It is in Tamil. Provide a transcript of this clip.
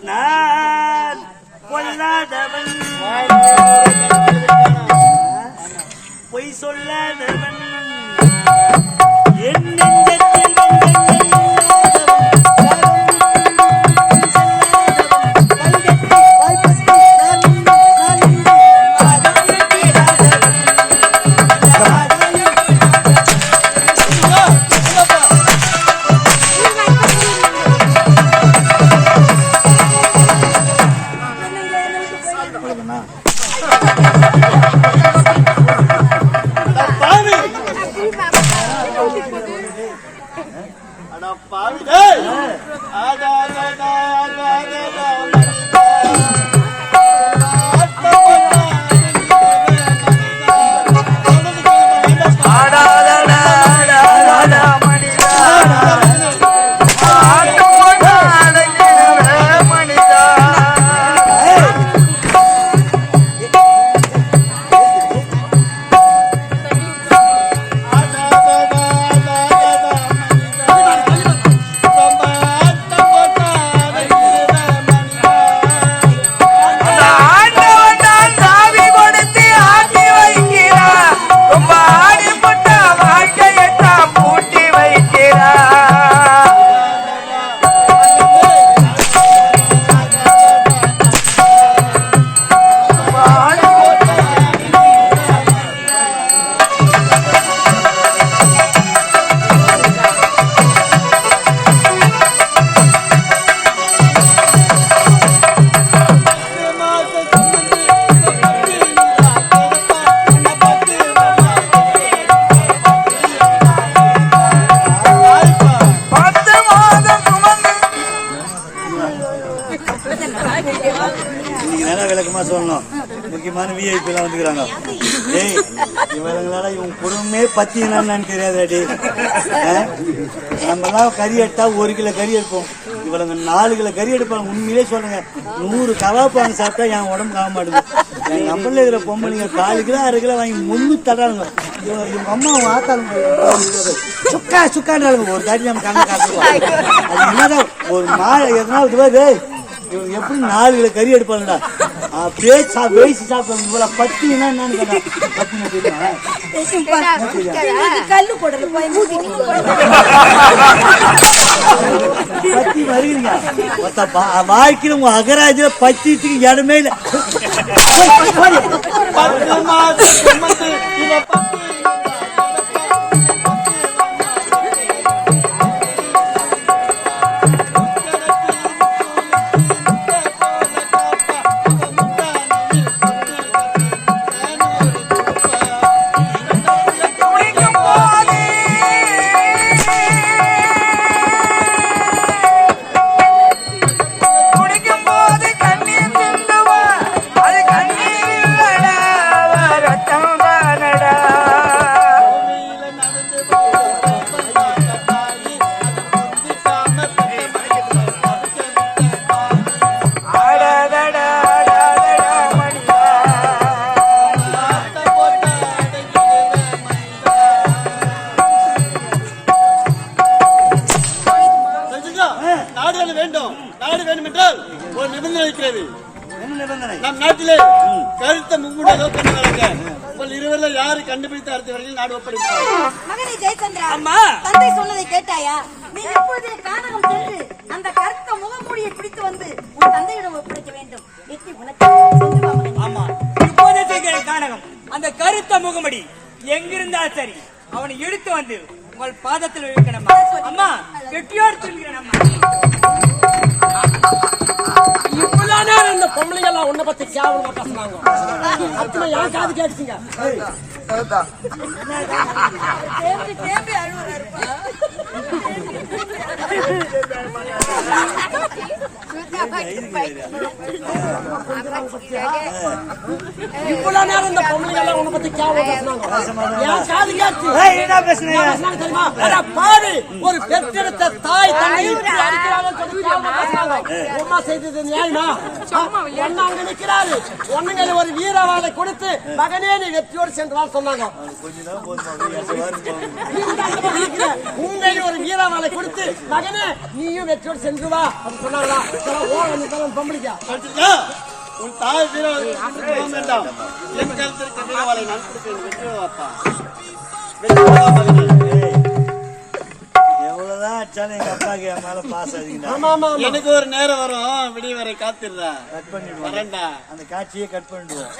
நான் பொல்லாதவன். பொய் சொல்லாதவன். என் அட பாவி இன்னைக்கு நல்லா விளக்கமா சொல்லணும்? முக்கியமான விஐபி எல்லாம் வந்துக்கிறாங்க. ஏய் இவங்களால இவங்க குடும்பமே பத்தி என்னன்னு தெரியாதாடி. நம்ம எல்லாம் கறி எடுத்தா ஒரு கிலோ கறி எடுப்போம். இவளுங்க நாலு கிலோ கறி எடுப்பாங்க. உண்மையிலே சொல்லுங்க. நூறு கவாப்பாங்க சாப்பிட்டா என் உடம்பு ஆக மாட்டேங்குது என் நம்மள இருக்கிற பொம்பளைங்க காலு கிலோ அரை கிலோ வாங்கி முன்னு தடாங்க இவங்க அம்மா ஆத்தாளுங்க சுக்கா சுக்கான்றாளுங்க. ஒரு தாட்டி நம்ம கண்ணை காட்டுவோம். அது என்னதான் ஒரு மாலை எதனா இதுவாது இவங்க எப்படி நாலு கிலோ கறி எடுப்பாங்கடா அப்படியே சா வேசி சாப்பிடுவாங்க இவ்வளவு பத்தினா என்னன்னு கேட்டா தெரியுமா? கல்லு மூட்டிட்டு பத்தி வருவீங்க வாழ்க்கையில உங்க அகராஜில பத்திட்டுக்கு இடமே இல்ல. வேண்டும். நாடு வேண்டும் என்றால் ஒரு நிபந்தனை இருக்கிறது. நம் நாட்டிலே கருத்த மும்முடைய நடக்க உங்கள் இருவரில் யாரு கண்டுபிடித்த அடுத்த வரையில் நாடு ஒப்படைப்பார் மகனே ஜெயச்சந்திரா அம்மா. தந்தை சொன்னதை கேட்டாயா? நீ இப்போதே கானகம் சென்று அந்த கருத்த முகமூடியை பிடித்து வந்து உன் தந்தையிடம் ஒப்படைக்க வேண்டும். வெற்றி உனக்கு. ஆமா இப்போதே செய்கிற கானகம். அந்த கருத்த முகமடி எங்கிருந்தால் சரி அவனை எடுத்து வந்து உங்கள் பாதத்தில் வைக்கணும் அம்மா கெட்டியோடு திரும்புகிறேன் அம்மா. உன்னை பத்தி கேவலமா பேசுனாங்க அத்தனை என் காது கேட்டுச்சுங்க. தேம்பி தேம்பி அழுவுறாருப்பா. இவ்வளவு நேரம் இந்த பொம்பளைங்க எல்லாம் உன்னை பத்தி கேவலமா பேசுனாங்க. என் காது ஏய், என்ன பேசுனீங்க என்ன தெரியுமா? பாவி ஒரு பெற்றெடுத்த தாய் தன்னை இப்படி அடிக்கிறாங்கன்னு சொல்லி உம்மா செய்தது நியாயமா? என்ன இருக்கிறாரு. ஒண்ணுங்க ஒரு வீரவாளை கொடுத்து மகனே நீ வெற்றியோடு சென்றால் சொன்னாங்க. கொஞ்ச உண்மையில ஒரு வீரவாளை கொடுத்து மகனே நீயும் வெற்றியோடு சென்று வா அப்படின்னு சொன்னாங்களா? பம்பளிக்கா உன் தாய் வீரவாளை வேண்டாம் என் நான் வெற்றி வாப்பா. வெற்றி அச்சாலும் எங்க அப்பாக்கு என் மேல பாஸ் ஆமா. எனக்கு ஒரு நேரம் வரும். விடிய வரை காத்திருந்தா கட் பண்ணிடுவோம். அந்த காட்சியை கட் பண்ணிடுவோம்.